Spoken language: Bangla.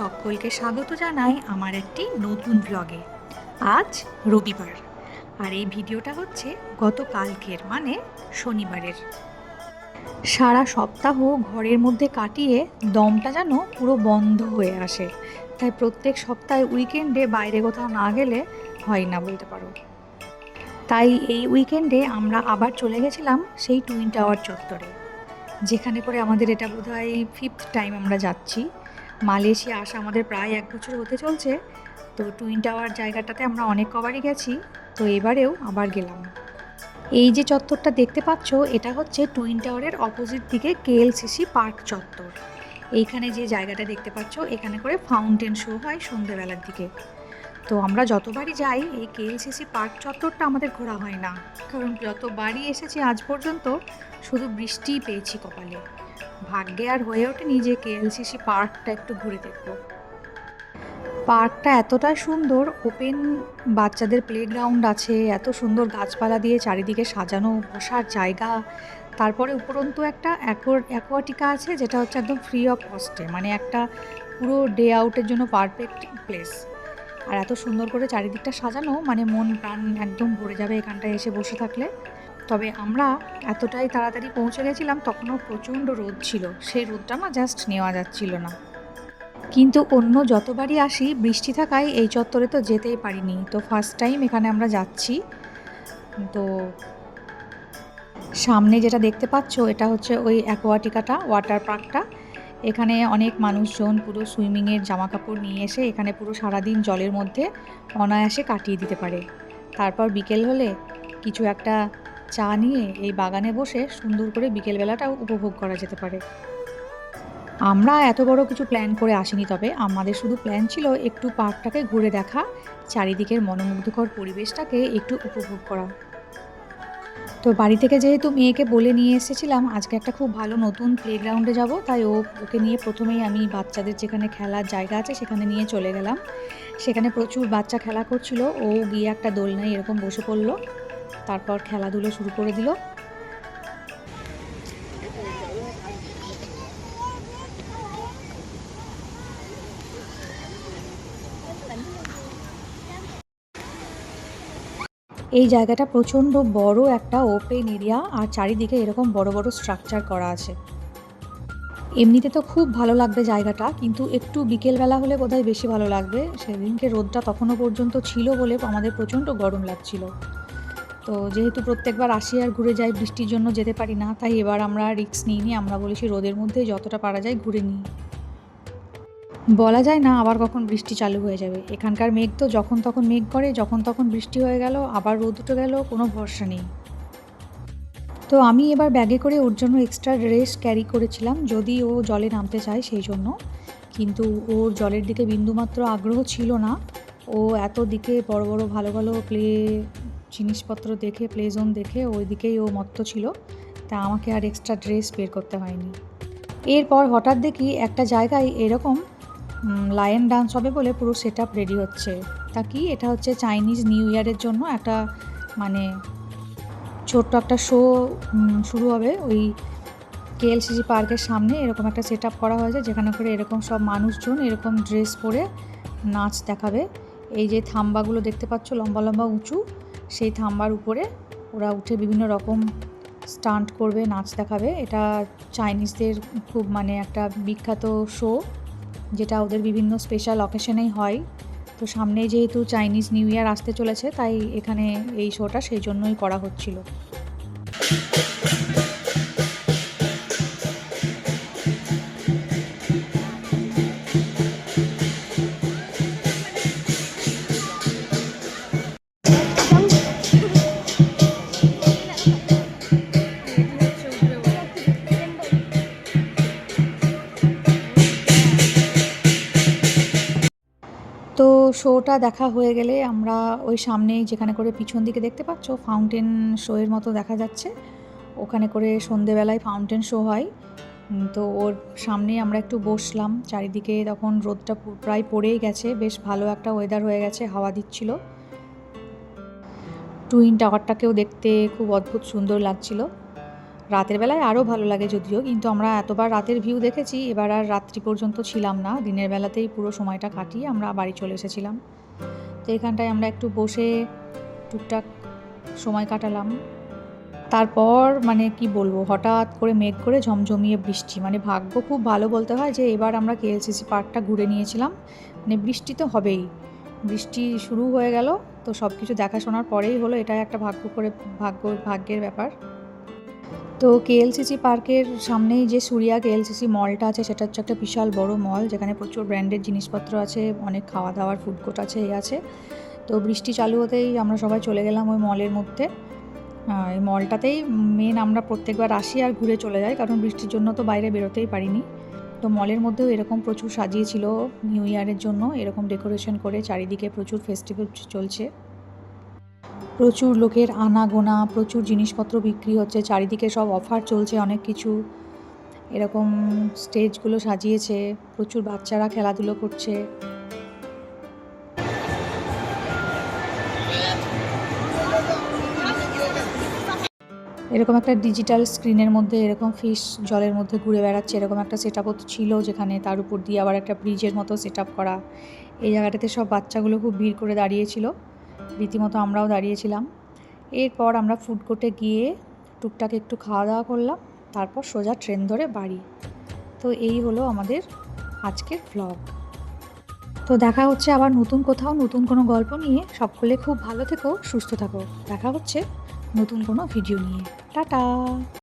সকলকে স্বাগত জানাই আমার একটি নতুন ব্লগে আজ রবিবার। আর এই ভিডিওটা হচ্ছে গতকালকের মানে শনিবারের। সারা সপ্তাহ ঘরের মধ্যে কাটিয়ে দমটা যেন পুরো বন্ধ হয়ে আসে। তাই প্রত্যেক সপ্তাহে উইকেন্ডে বাইরে কোথাও না গেলে হয় না বলতে পারো। তাই এই উইকেন্ডে আমরা আবার চলে গেছিলাম সেই টুইন টাওয়ার চত্বরে, যেখানে করে আমাদের এটা বোধহয় ফিফথ টাইম আমরা যাচ্ছি। মালয়েশিয়া আসা আমাদের প্রায় এক বছর হতে চলছে। তো টুইন টাওয়ার জায়গাটাতে আমরা অনেক কবারই গেছি। তো এবারেও আবার গেলাম। এই যে চত্বরটা দেখতে পাচ্ছ, এটা হচ্ছে টুইন টাওয়ারের অপোজিট দিকে কেএলসিসি পার্ক চত্বর। এইখানে যে জায়গাটা দেখতে পাচ্ছ, এখানে করে ফাউন্টেন শো হয় সন্ধ্যেবেলার দিকে। তো আমরা যতবারই যাই, এই কেএলসিসি পার্ক চত্বরটা আমাদের ঘোরা হয় না। কারণ যতবারই এসেছি আজ পর্যন্ত, শুধু বৃষ্টিই পেয়েছি কপালে। ভাগ্যে আর হয়ে ওঠেনি যে কেএলসিসি পার্কটা একটু ঘুরে দেখব। পার্কটা এতটা সুন্দর, ওপেন, বাচ্চাদের প্লেগ্রাউন্ড আছে, এত সুন্দর গাছপালা দিয়ে চারিদিকে সাজানো, বসার জায়গা। তারপরে উপরন্তু একটা অ্যাকোয়াটিকা আছে, যেটা হচ্ছে একদম ফ্রি অফ কস্টে মানে একটা পুরো ডে আউটের জন্য পারফেক্ট প্লেস আর এত সুন্দর করে চারিদিকটা সাজানো মানে মন প্রাণ একদম ভরে যাবে এখানটায় এসে বসে থাকলে। তবে আমরা এতটাই তাড়াতাড়ি পৌঁছে গেছিলাম তখনও প্রচণ্ড রোদ ছিল। সেই রোদটা না জাস্ট নেওয়া যাচ্ছিল না। কিন্তু অন্য যতবারই আসি, বৃষ্টি থাকায় এই চত্বরে তো যেতেই পারিনি। তো ফার্স্ট টাইম এখানে আমরা যাচ্ছি। তো সামনে যেটা দেখতে পাচ্ছ, এটা হচ্ছে ওই অ্যাকোয়াটিকাটা ওয়াটার পার্কটা এখানে অনেক মানুষজন পুরো সুইমিংয়ের জামা কাপড় নিয়ে এসে এখানে পুরো সারাদিন জলের মধ্যে অনায়াসে কাটিয়ে দিতে পারে। তারপর বিকেল হলে কিছু একটা চা নিয়ে এই বাগানে বসে সুন্দর করে বিকেলবেলাটাও উপভোগ করা যেতে পারে। আমরা এত বড় কিছু প্ল্যান করে আসিনি, তবে আমাদের শুধু প্ল্যান ছিল একটু পার্কটাকে ঘুরে দেখা, চারিদিকের মনোমুগ্ধকর পরিবেশটাকে একটু উপভোগ করা। তো বাড়ি থেকে যেহেতু মেয়েকে বলে নিয়ে এসেছিলাম, আজকে একটা খুব ভালো নতুন প্লেগ্রাউন্ডে যাব, তাই ও, ওকে নিয়ে প্রথমেই আমি বাচ্চাদের যেখানে খেলার জায়গা আছে সেখানে নিয়ে চলে গেলাম। সেখানে প্রচুর বাচ্চা খেলা করছিল, ও গিয়ে একটা দোলনায় এরকম বসে পড়ল। তারপর খেলাধুলো শুরু করে দিল। এই জায়গাটা প্রচণ্ড বড় একটা ওপেন এরিয়া, আর চারিদিকে এরকম বড় বড় স্ট্রাকচার করা আছে। এমনিতে তো খুব ভালো লাগবে জায়গাটা, কিন্তু একটু বিকেলবেলা হলে বোধহয় বেশি ভালো লাগবে। সেদিনকে রোদটা তখনও পর্যন্ত ছিল বলে আমাদের প্রচণ্ড গরম লাগছিল। তো যেহেতু প্রত্যেকবার আসি আর ঘুরে যাই বৃষ্টির জন্য যেতে পারি না, তাই এবার আমরা রিক্স নিইনি আমরা বলি বলেছি রোদের মধ্যে যতটা পারা যায় ঘুরে নিই। বলা যায় না আবার কখন বৃষ্টি চালু হয়ে যাবে। এখানকার মেঘ তো যখন তখন মেঘ করে, যখন তখন বৃষ্টি হয়ে গেল, আবার রোদ উঠে গেল, কোনো ভরসা নেই। তো আমি এবার ব্যাগে করে ওর জন্য এক্সট্রা ড্রেস ক্যারি করেছিলাম, যদি ও জলে নামতে চায় সেই জন্য। কিন্তু ওর জলের দিকে বিন্দুমাত্র আগ্রহ ছিল না। ও এত দিকে বড় বড় ভালো ভালো প্লে জিনিসপত্র দেখে প্লে জোন দেখে ওই দিকেই ও মত্ত ছিল। তা আমাকে আর এক্সট্রা ড্রেস বের করতে হয়নি। এরপর হঠাৎ দেখি একটা জায়গায় এরকম লায়ন ডান্স হবে বলে পুরো সেট আপ রেডি হচ্ছে। তা কি? এটা হচ্ছে চাইনিজ নিউ ইয়ারের জন্য একটা মানে ছোট্ট একটা শো শুরু হবে। ওই কেএলসিজি পার্কের সামনে এরকম একটা সেট আপ করা হয়েছে, যেখানে করে এরকম সব মানুষজন এরকম ড্রেস পরে নাচ দেখাবে। এই যে থাম্বাগুলো দেখতে পাচ্ছ, লম্বা লম্বা উঁচু। সেই থাম্বার উপরে ওরা উঠে বিভিন্ন রকম স্টান্ট করবে, নাচ দেখাবে। এটা চাইনিজদের খুব মানে একটা বিখ্যাত শো যেটা ওদের বিভিন্ন স্পেশাল অকেশনেই হয়। তো সামনে যেহেতু চাইনিজ নিউ ইয়ার আসতে চলেছে, তাই এখানে এই শোটা সেই জন্যই করা হচ্ছিল। তো শোটা দেখা হয়ে গেলে আমরা ওই সামনে যেখানে করে পিছন দিকে দেখতে পাচ্ছ ফাউন্টেন শোয়ের মতো দেখা যাচ্ছে। ওখানে করে সন্ধেবেলায় ফাউন্টেন শো হয়। তো ওর সামনে আমরা একটু বসলাম। চারিদিকে তখন রোদটা প্রায় পড়েই গেছে। বেশ ভালো একটা ওয়েদার হয়ে গেছে, হাওয়া দিচ্ছিল। টুইন টাওয়ারটাকেও দেখতে খুব অদ্ভুত সুন্দর লাগছিল। রাতের বেলায় আরও ভালো লাগে যদিও, কিন্তু আমরা এতবার রাতের ভিউ দেখেছি, এবার আর রাত্রি পর্যন্ত ছিলাম না। দিনের বেলাতেই পুরো সময়টা কাটিয়ে আমরা বাড়ি চলে এসেছিলাম। তো এখানটায় আমরা একটু বসে টুকটাক সময় কাটালাম। তারপর মানে কি বলব, হঠাৎ করে মেঘ করে ঝমঝমিয়ে বৃষ্টি। মানে ভাগ্য খুব ভালো বলতে হয় যে, এবার আমরা কেএলসিসি পার্কটা ঘুরে নিয়েছিলাম। মানে বৃষ্টি তো হবেই। বৃষ্টি শুরু হয়ে গেল, তো সব কিছু দেখাশোনার পরেই হলো, এটাই একটা ভাগ্য করে, ভাগ্য, ভাগ্যের ব্যাপার। তো কেএলসিসি পার্কের সামনেই যে সুরিয়া কেএলসিসি মলটা আছে, সেটা হচ্ছে একটা বিশাল বড় মল যেখানে প্রচুর ব্র্যান্ডেড জিনিসপত্র আছে, অনেক খাওয়া দাওয়ার ফুড কোর্ট আছে এই আছে। তো বৃষ্টি চালু হতেই আমরা সবাই চলে গেলাম ওই মলের মধ্যে। এই মলটাতেই মেন আমরা প্রত্যেকবার আসি আর ঘুরে চলে যাই, কারণ বৃষ্টির জন্য তো বাইরে বেরোতেই পারিনি। তো মলের মধ্যেও এরকম প্রচুর সাজিয়েছিল নিউ ইয়ারের জন্য, এরকম ডেকোরেশন করে চারিদিকে প্রচুর ফেস্টিভ্যাল চলছে। প্রচুর লোকের আনাগোনা, প্রচুর জিনিসপত্র বিক্রি হচ্ছে, চারিদিকে সব অফার চলছে, অনেক কিছু। এরকম স্টেজগুলো সাজিয়েছে, প্রচুর বাচ্চারা খেলাধুলো করছে। এরকম একটা ডিজিটাল স্ক্রিনের মধ্যে, এরকম ফিশ জলের মধ্যে ঘুরে বেড়াচ্ছে, এরকম একটা সেট ছিল যেখানে তার উপর দিয়ে আবার একটা ব্রিজের মতো সেট করা। এই জায়গাটাতে সব বাচ্চাগুলো খুব ভিড় করে দাঁড়িয়েছিল। রীতিমতো আমরাও দাঁড়িয়েছিলাম। এরপর আমরা ফুড কোর্টে গিয়ে টুকটাক একটু খাওয়া দাওয়া করলাম, তারপর সোজা ট্রেন ধরে বাড়ি। তো এই হলো আমাদের আজকের ভ্লগ তো দেখা হচ্ছে আবার নতুন কোথাও, নতুন কোনো গল্প নিয়ে। সকলে খুব ভালো থেকো, সুস্থ থাকো। দেখা হচ্ছে নতুন কোনো ভিডিও নিয়ে। টাটা!